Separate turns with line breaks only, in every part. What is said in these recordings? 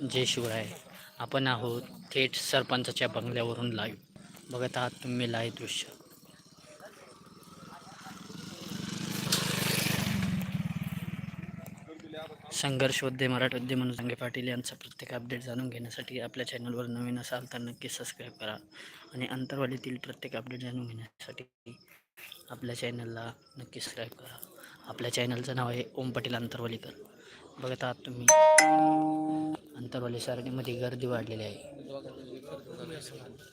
जय शिवराय. आपण आहोत थेट सरपंचाच्या बंगल्यावरून लाईव्ह बघत आहात तुम्ही लाईव्ह दृश्य. संघर्ष उद्य मराठोद्य म्हणून संगे पाटील यांचा प्रत्येक अपडेट जाणून घेण्यासाठी आपल्या चॅनलवर नवीन असाल तर नक्की सबस्क्राईब करा. आणि अंतरवालीतील प्रत्येक अपडेट जाणून घेण्यासाठी आपल्या चॅनलला नक्की सबस्क्राईब करा. आपल्या चॅनलचं नाव आहे ओम पाटील अंतरवालीकर. बघत आहात तुम्ही. अंतरवाली सारणीमध्ये गर्दी वाढलेली आहे.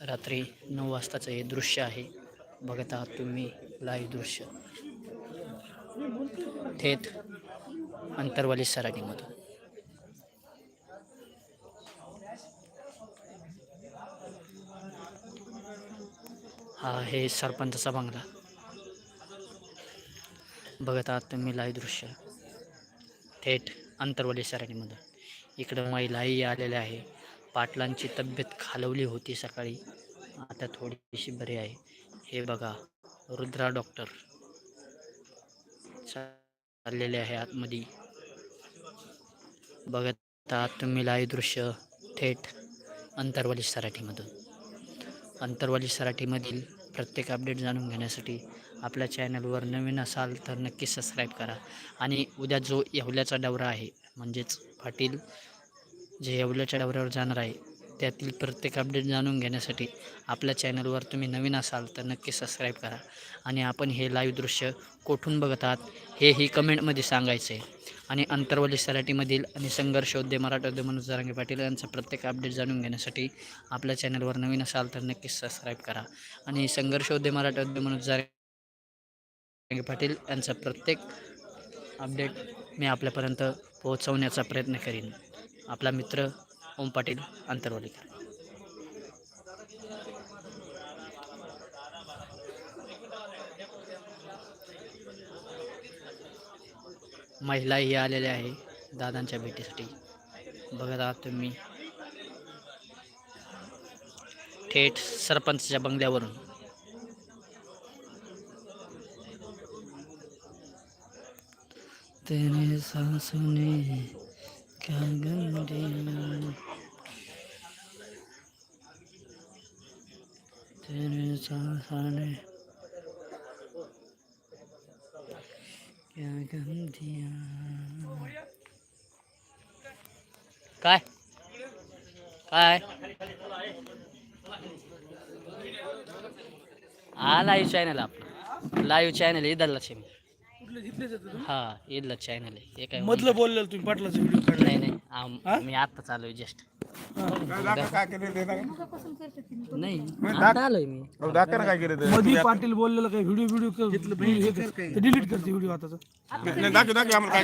रात्री नऊ वाजताचं हे दृश्य आहे. बघत आहात तुम्ही लाईव्ह दृश्य. थेट अंतरवाली सराटीमधून हा आहे सरपंचाचा बंगला. बघत आहात तुम्ही लाईव्ह दृश्य. थेट अंतरवाली सराटीमधून इकडं महिलाही आलेल्या आहे. पाटलांची तब्येत खालवली होती सकाळी. आता थोडीशी बरी आहे. हे बघा रुद्रा डॉक्टर. चाललेले आहे आतमध्ये. बघत आहात तुम्ही लाईव्ह दृश्य थेट अंतरवाली सराठीमधून. अंतरवाली सराठीमधील प्रत्येक अपडेट जाणून घेण्यासाठी आपल्या चॅनलवर नवीन असाल तर नक्की सबस्क्राईब करा. आणि उद्या जो येवल्याचा डवरा आहे म्हणजेच पाटील जे येवल्याच्या डवऱ्यावर जाणार आहे त्यातील प्रत्येक अपडेट जाणून घेण्यासाठी आपल्या चॅनलवर तुम्ही नवीन असाल तर नक्की सबस्क्राईब करा. आणि आपण हे लाईव्ह दृश्य कोठून बघत आहात हेही कमेंटमध्ये सांगायचं आहे आणि अंतरवली सराटीमधील आणि संघर्ष उद्य मराठा मनोज जरांगे पाटील यांचा प्रत्येक अपडेट जाणून घेण्यासाठी आपल्या चॅनलवर नवीन असाल तर नक्कीच सबस्क्राईब करा. आणि संघर्ष उद्य मराठा मनोज जरांगे पाटील यांचा प्रत्येक अपडेट मी आपल्यापर्यंत पोहोचवण्याचा प्रयत्न करीन. आपला मित्र ओम पाटील अंतरवालीकर महिलाही आलेल्या आहे दादांच्या भेटीसाठी. बघत आहात तुम्ही. थेट सरपंचच्या बंगल्यावरून. तेरे सांसों ने क्या? क्या? गम दिया काय काय हा लाईव्ह चॅनल आपला लाईव्ह चॅनल इदलच आहे हा चॅनल आहे. हे काय
मधलं बोललेलं तुम्ही पाटलाचा व्हिडिओ काढला.
नाही नाही आम- मी आता चालू जस्ट नाही आता आलोय मी.
काय केलं ते?
मधी पाटील बोललेलं काही व्हिडिओ व्हिडिओ डिलीट करते व्हिडिओ आताचा.
नाही, दाखव दाखव आम्हाला काय.